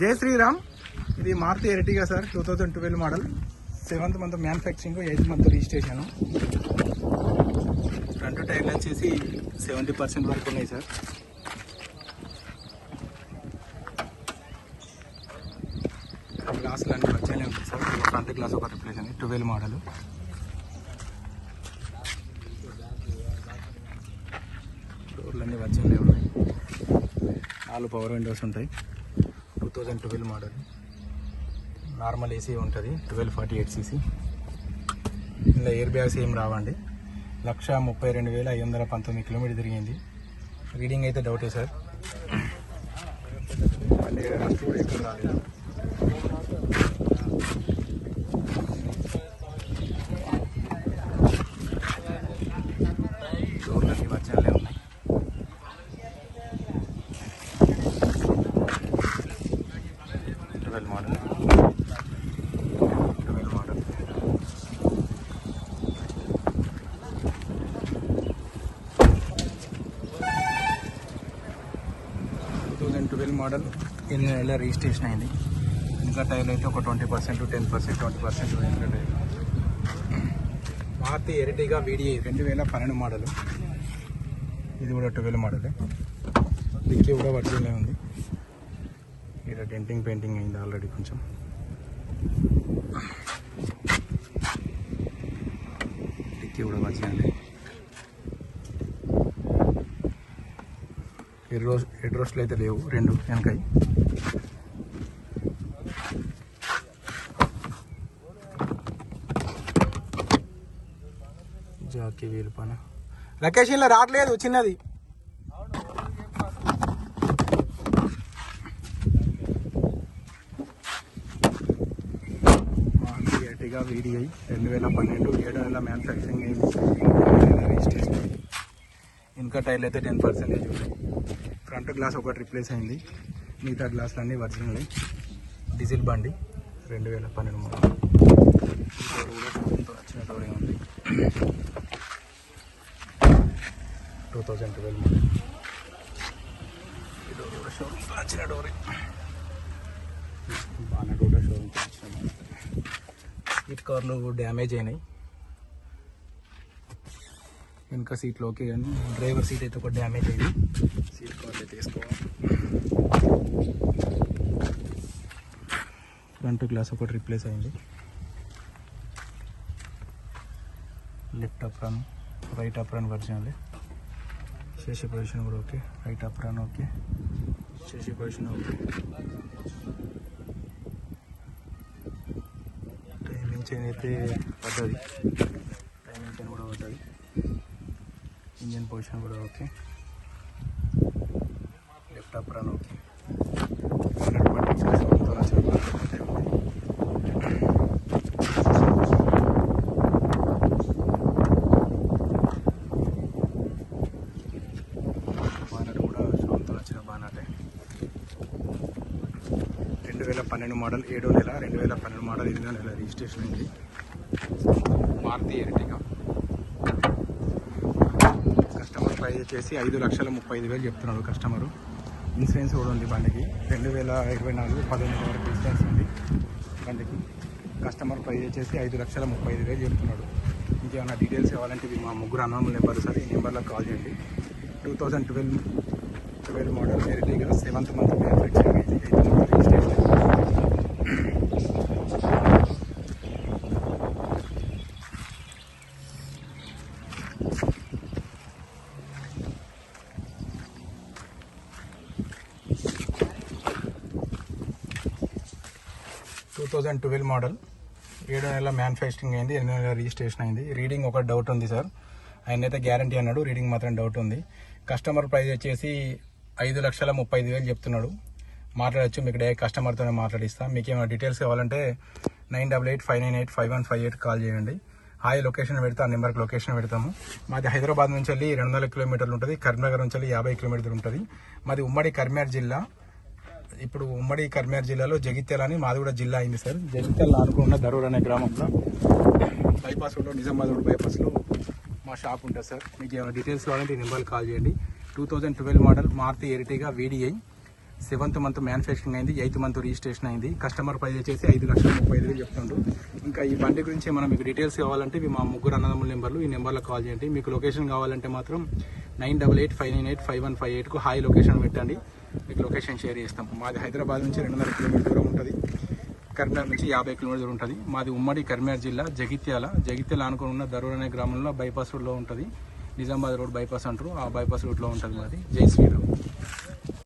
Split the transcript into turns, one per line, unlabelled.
జై శ్రీరామ్. ఇది Maruti Ertiga sir two thousand twelve model seventh month manufacturing eighth month registration front టైర్లు వచ్చేసి seventy percent వరకు ఉన్నాయి సార్. గ్లాసులు అన్ని వచ్చేనే ఉంటాయి సార్. ఫ్రంట్ గ్లాస్ ఒక రిప్లేస్ అండి ట్వెల్వ్ మోడల్ డోర్లు అన్నీ వచ్చేనే ఉన్నాయి. నాలుగు పవర్ విండోస్ ఉంటాయి. Thousand twelve model. Normal AC ఉంటుంది ట్వెల్వ్ ఫార్టీ ఎయిట్ సీసీ ఇలా ఎయిర్ బ్యాగ్స్ ఏం రావండి. లక్ష ముప్పై రెండు వేల ఐదు వందల పంతొమ్మిది కిలోమీటర్ తిరిగింది. రీడింగ్ అయితే డౌటే సార్. మళ్ళీ ఎక్కువ రాలేదు డోర్లు అన్ని వచ్చాలే ఉన్నాయి twelve model twelve model. Two thousand twelve model ఎనిమిది నెలల రిజిస్ట్రేషన్ అయింది. ఇంకా టైర్లు అయితే ఒక twenty percent ten percent twenty percent ఇంకా టైర్ మారుతి ఎరిటిగా వీడిఐ రెండు వేల పన్నెండు మోడల్ ఇది కూడా ట్వెల్వ్ మోడలే డిక్కీ కూడా వర్జిన్లే ఉంది. ఇక్కడ డెంటింగ్ పెయింటింగ్ అయింది ఆల్రెడీ కొంచెం. డిక్కీ కూడా వర్జిన్లే ఎడ్ రోస్ ఎడ్ రోస్ట్లు అయితే లేవు రెండు వెనకాయి. జాకీ వీలు పన రావట్లేదు చిన్నది. మారుతి వీడిఐ రెండు వేల పన్నెండు ఏడు నెలల మ్యానుఫ్యాక్చరింగ్ రిజిస్ట్రేషన్ ఇంకా టైర్లు అయితే టెన్ పర్సెంటేజ్ ఉన్నాయి ఫ్రంట్ గ్లాస్ ఒకటి రిప్లేస్ అయింది. మిగతా గ్లాసులు అన్నీ ఒరిజినల్. డీజిల్ బండి రెండు వేల పన్నెండు మూడు కూడా వచ్చిన డోరే ఉంది. Two thousand twelve model showroom కూడా వచ్చిన డోరే బాగా కూడా షోరూమ్ సీట్ కవర్లు డ్యామేజ్ అయినాయి. వెనక సీట్లు ఓకే కానీ డ్రైవర్ సీట్ అయితే ఒక డ్యామేజ్ అయింది. సీట్ కవర్లు అయితే వేసుకోవాలి. ఫ్రంట్ గ్లాస్ ఒకటి రిప్లేస్ అయింది. Left apron right apron virgin చేసే పొజిషన్ కూడా ఓకే రైట్ అప్రాన్ ఓకే చేసే పొజిషన్ ఓకే చైన్ అయితే పడ్డది. టైమింగ్ చైన్ కూడా పడ్డది. ఇంజన్ పొజిషన్ కూడా okay left apron okay hundred percent bonnet కూడా షోల్తో వచ్చిన బానటే రెండు వేల పన్నెండు మోడల్ ఏడో నెల రెండు వేల పన్నెండు మోడల్ ఎనిమిదో నెల రిజిస్ట్రేషన్ ఉంది మారుతి ఎర్టిగా. కస్టమర్ ప్రైజ్ వచ్చేసి ఐదు లక్షల ముప్పై ఐదు వేలు చెప్తున్నాడు కస్టమరు. ఇన్సూరెన్స్ కూడా ఉంది బండికి. రెండు వేల ఇరవై నాలుగు పదిహేను వరకు ఇన్సూరెన్స్ ఉంది బండికి. కస్టమర్ ప్రైజ్ వచ్చేసి ఐదు లక్షల ముప్పై ఐదు వేలు చెప్తున్నాడు ఇంకేమైనా డీటెయిల్స్ కావాలంటే ఇది మా ముగ్గురు అన్నముల నెంబర్ సార్ ఈ నెంబర్లో కాల్ చేయండి. Two thousand twelve twelve model Ertiga seventh month manufacturing eighth month registration. Two thousand twelve model. ఏడు నెలల మ్యానుఫ్యాక్చరింగ్ అయింది ఎనిమిది నెలల రిజిస్ట్రేషన్ అయింది. రీడింగ్ ఒక డౌట్ ఉంది సార్. ఆయన అయితే గ్యారంటీ అన్నాడు రీడింగ్ మాత్రం డౌట్ ఉంది. కస్టమర్ ప్రైస్ వచ్చేసి ఐదు లక్షల ముప్పై ఐదు వేలు చెప్తున్నాడు. మాట్లాడచ్చు మీకు డైరెక్ట్ కస్టమర్తోనే మాట్లాడిస్తాం. మీకు ఏమైనా డీటెయిల్స్ కావాలంటే nine double eight five nine eight five one five eight call చేయండి. హాయ్ లొకేషన్ పెడితే ఆ నెంబర్కి లొకేషన్ పెడతాము. మాది హైదరాబాద్ నుంచి వెళ్ళి రెండు వందల కిలోమీటర్లు ఉంటుంది కరీంనగర్ నుంచి వెళ్ళి యాభై కిలోమీటర్లు ఉంటుంది. మాది ఉమ్మడి కరీంనగర్ జిల్లా. ఇప్పుడు ఉమ్మడి కరీంనగర్ జిల్లాలో జగిత్యాల అని మాది కూడా జిల్లా అయింది సార్. జగిత్యాల ఆనుకున్న దరూర్ అనే గ్రామంలో బైపాస్ రోడ్లో నిజామాబాద్ రోడ్ బైపాస్లో మా షాప్ ఉంటుంది సార్. మీకు ఏమైనా డీటెయిల్స్ కావాలంటే ఈ నెంబర్కి కాల్ చేయండి. Two thousand twelve model Maruti Ertiga VDI seventh month manufacturing అయింది ఎయిత్ మంత్ రిజిస్ట్రేషన్ అయింది. కస్టమర్ ప్రైస్ వచ్చేసి ఐదు లక్షల ముప్పై ఐదు వేలు చెప్తుండ్రు ఇంకా ఈ బండి గురించి మనం మీకు డీటెయిల్స్ కావాలంటే ఇవి మా ముగ్గురు అన్నదమ్ముల నెంబర్లు ఈ నెంబర్లో కాల్ చేయండి. మీకు లొకేషన్ కావాలంటే మాత్రం nine double eight five nine eight five one five ఎయిట్కు hi location పెట్టండి. మీకు లొకేషన్ షేర్ చేస్తాం. మాది హైదరాబాద్ నుంచి రెండున్నర కిలోమీటర్ దూరం ఉంటుంది. కరీంనగర్ నుంచి యాభై కిలోమీటర్ ఉంటుంది. మాది ఉమ్మడి కరీంనగర్ జిల్లా జగిత్యాల. జగిత్యాల అనుకుని ఉన్న దరూర్ అనే గ్రామంలో బైపాస్ రోడ్లో ఉంటుంది. నిజామాబాద్ రోడ్ బైపాస్ అంటారు. ఆ బైపాస్ రూట్లో ఉంటుంది మాది. జై శ్రీరామ్.